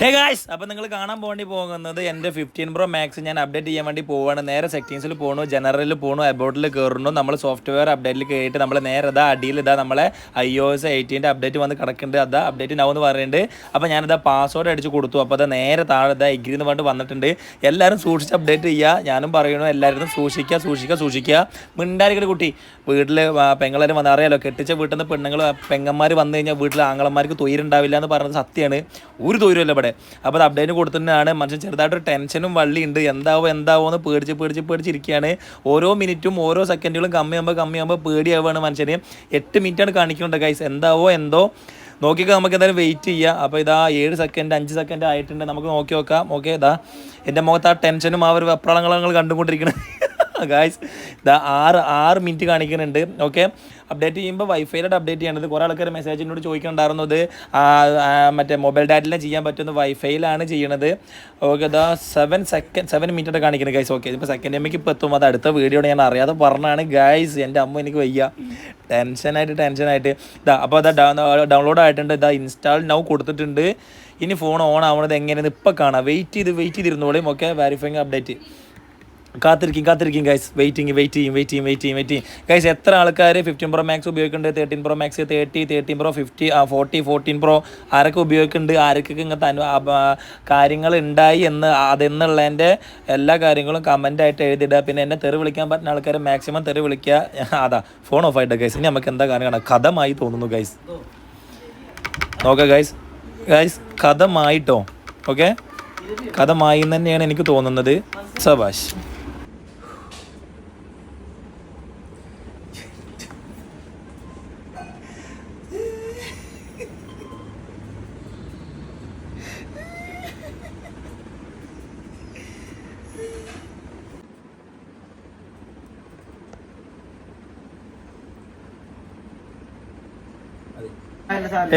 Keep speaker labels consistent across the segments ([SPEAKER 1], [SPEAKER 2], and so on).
[SPEAKER 1] Hey guys അപ്പോൾ നിങ്ങൾ കാണാൻ പോകേണ്ടി പോകുന്നത് എന്റെ ഫിഫ്റ്റീൻ പ്രോ മാക്സ് ഞാൻ അപ്ഡേറ്റ് ചെയ്യാൻ വേണ്ടി പോവാണ്. നേരെ സെറ്റിങ്സിൽ പോകണു ജനറലിൽ പോകണു അബൌട്ടിൽ കയറണു നമ്മൾ സോഫ്റ്റ്വെയർ അപ്ഡേറ്റിൽ കയറിയിട്ട് നമ്മൾ നേരെ ഇതാ അടിയിൽ ഇതാ നമ്മളെ ഐ ഒ എസ് എയ്റ്റീന്റെ അപ്ഡേറ്റ് വന്ന് കിടക്കുന്നുണ്ട്. അതാ അപ്ഡേറ്റ് നൗ എന്ന് പറയുന്നുണ്ട്. അപ്പോൾ ഞാനിതാ പാസ്വേഡ് അടിച്ച് കൊടുത്തു. അപ്പോൾ അത് നേരെ താഴെ ഇതാ എഗ്രി എന്ന് പറഞ്ഞിട്ട് വന്നിട്ടുണ്ട്. എല്ലാവരും സൂക്ഷിച്ച് അപ്ഡേറ്റ് ചെയ്യുക ഞാനും പറയണു എല്ലാവരും സൂക്ഷിക്കുക സൂക്ഷിക്കുക സൂക്ഷിക്കുക മിണ്ടാരിക്കൽ കുട്ടി. വീട്ടിൽ പെങ്ങളെല്ലാം വന്ന് അറിയാലോ കെട്ടിച്ച വീട്ടിൽ നിന്ന് പെണ്ണുങ്ങൾ പെങ്ങന്മാർ വന്നു കഴിഞ്ഞാൽ വീട്ടിൽ ആങ്ങളന്മാർക്ക് തൊയിലുണ്ടാവില്ല എന്ന് പറയുന്നത് സത്യമാണ് ഒരു തൊയിലുമല്ല ഇവിടെ. അപ്പോൾ അത് അപ്ഡേറ്റ് കൊടുത്തിട്ടാണ് മനുഷ്യൻ ചെറുതായിട്ട് ടെൻഷനും വള്ളി ഉണ്ട് എന്താവോ എന്താവോ എന്ന് പേടിച്ച് പേടിച്ച് പേടിച്ചിരിക്കുകയാണ് ഓരോ മിനിറ്റും ഓരോ സെക്കൻഡുകളും കമ്മിയാകുമ്പോൾ കമ്മിയാകുമ്പോൾ പേടിയാവുകയാണ് മനുഷ്യന്. എട്ട് മിനിറ്റാണ് കാണിക്കുന്നുണ്ട് ഗൈസ് എന്താവോ എന്തോ. നോക്കിയൊക്കെ നമുക്ക് എന്തായാലും വെയിറ്റ് ചെയ്യുക അപ്പോൾ ഇതാ ഏഴ് സെക്കൻഡ് അഞ്ച് സെക്കൻഡ് ആയിട്ടുണ്ട്. നമുക്ക് നോക്കി നോക്കാം. ഓക്കെ ഇതാ. എന്റെ മുഖത്ത് ആ ടെൻഷനും ആ ഒരു വെപ്രാളങ്ങളും കണ്ടുകൊണ്ടിരിക്കുന്നത്. ഗായ്സ് ഇതാ ആറ് ആറ് മിനിറ്റ് കാണിക്കുന്നുണ്ട്. ഓക്കെ അപ്ഡേറ്റ് ചെയ്യുമ്പോൾ വൈഫൈയിലോട്ട് അപ്ഡേറ്റ് ചെയ്യേണ്ടത് കുറേ ആൾക്കാർ ആ, ആ, മറ്റേ മൊബൈൽ ഡാറ്റിലെ ചെയ്യാൻ പറ്റുന്ന വൈഫൈയിലാണ് ചെയ്യണത്. ഓക്കെ ഇതാ സെവൻ സെക്കൻഡ് സെവൻ മിനിറ്റ് കാണിക്കുന്നത് ഗൈസ് ഓക്കെ ഇപ്പോൾ സെക്കൻഡ് എമ്മയ്ക്ക് ഇപ്പോൾ എത്തും. അത് അടുത്ത വീഡിയോ ഞാൻ അറിയാതെ പറഞ്ഞാണ് ഗൈസ് എന്റെ അമ്മ എനിക്ക് വയ്യ. ടെൻഷനായിട്ട് ടെൻഷനായിട്ട് ഇതാ അപ്പോൾ അതാ ഡൗൺലോഡ് ആയിട്ടുണ്ട്. ഇതാ ഇൻസ്റ്റാൾ നൗ കൊടുത്തിട്ടുണ്ട്. ഇനി ഫോൺ ഓൺ ആവണത് എങ്ങനെയെന്ന് ഇപ്പോൾ കാണാം. വെയിറ്റ് ചെയ്ത് വെയിറ്റ് ചെയ്തിരുന്നോളയും ഓക്കെ വാരിഫൈങ് അപ്ഡേറ്റ് കാത്തിരിക്കും കാത്തിരിക്കും ഗൈസ് വെയിറ്റിംഗ് വെയിറ്റ് ചെയ്യും വെയിറ്റ് ചെയ്യും വെയിറ്റ് ചെയ്യും വെയിറ്റ് ചെയ്യും ഗൈസ് എത്ര ആൾക്കാർ ഫിഫ്റ്റീൻ പ്രോ മാക്സ് ഉപയോഗിക്കുന്നുണ്ട്? Thirteen pro max thirty thirteen pro fifty forty fourteen pro ആരൊക്കെ ഉപയോഗിക്കുന്നുണ്ട്? ആരൊക്കെ ഇങ്ങനത്തെ അനു കാര്യങ്ങൾ ഉണ്ടായി എന്ന് അതെന്നുള്ളതിന്റെ എല്ലാ കാര്യങ്ങളും കമന്റ് ആയിട്ട് എഴുതിയിടുക. പിന്നെ എന്നെ തെറി വിളിക്കാൻ പറ്റുന്ന ആൾക്കാർ മാക്സിമം തെറി വിളിക്കുക. അതാ ഫോൺ ഓഫ് ആയിട്ട് ഗൈസ് ഇനി നമുക്ക് എന്താ കാര്യം കാണാം? കഥമായി തോന്നുന്നു ഗൈസ് നോക്കാം ഗൈസ് ഗൈസ് കഥമായിട്ടോ? ഓക്കെ കഥമായി തന്നെയാണ് എനിക്ക് തോന്നുന്നത്. സബാഷ്.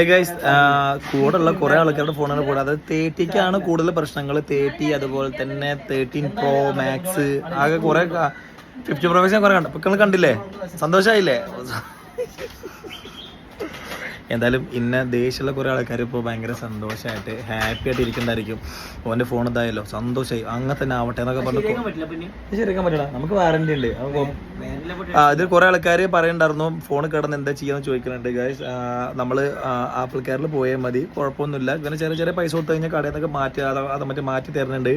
[SPEAKER 1] ഗൈസ് കൂടെ ഉള്ള കുറെ ആൾക്കാരുടെ ഫോണുകൾ കൂടാതെ തേർട്ടിക്കാണ് കൂടുതൽ പ്രശ്നങ്ങൾ തേർട്ടി അതുപോലെ തന്നെ തേർട്ടീൻ പ്രോ മാക്സ് ആകെ കുറെ ഫിഫ്റ്റി പ്രോ മാക്സ് കുറെ കണ്ടു. ഇപ്പൊ കണ്ടില്ലേ? സന്തോഷമായില്ലേ എന്തായാലും ഇന്ന ദേഷ്യമുള്ള കുറേ ആൾക്കാർ ഇപ്പോൾ ഭയങ്കര സന്തോഷമായിട്ട് ഹാപ്പി ആയിട്ട് ഇരിക്കുന്നതായിരിക്കും. ഓന്റെ ഫോൺ ഇതായല്ലോ സന്തോഷമായി അങ്ങനെ തന്നെ ആവട്ടെ എന്നൊക്കെ പറഞ്ഞു ശരിയാക്കാൻ പറ്റില്ല നമുക്ക് വാറണ്ടി ഉണ്ട് ആ ഇത് കുറെ ആൾക്കാർ പറയണ്ടായിരുന്നു ഫോൺ കിടന്ന് എന്താ ചെയ്യാന്ന് ചോദിക്കുന്നുണ്ട്. ഗൈസ് നമ്മൾ ആപ്പിൾ കെയറിൽ പോയാൽ മതി. കുഴപ്പമൊന്നുമില്ല. ഇങ്ങനെ ചെറിയ ചെറിയ പൈസ കൊടുത്തു കഴിഞ്ഞാൽ കടയിൽ നിന്നൊക്കെ മാറ്റി അത് മറ്റേ മാറ്റി തരുന്നുണ്ട്.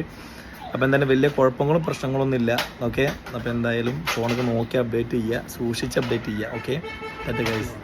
[SPEAKER 1] അപ്പോൾ എന്തായാലും വലിയ കുഴപ്പങ്ങളും പ്രശ്നങ്ങളൊന്നും ഇല്ല. ഓക്കെ അപ്പോൾ എന്തായാലും ഫോണൊക്കെ നോക്കി അപ്ഡേറ്റ് ചെയ്യുക സൂക്ഷിച്ച് അപ്ഡേറ്റ് ചെയ്യുക ഓക്കെ ഗൈസ്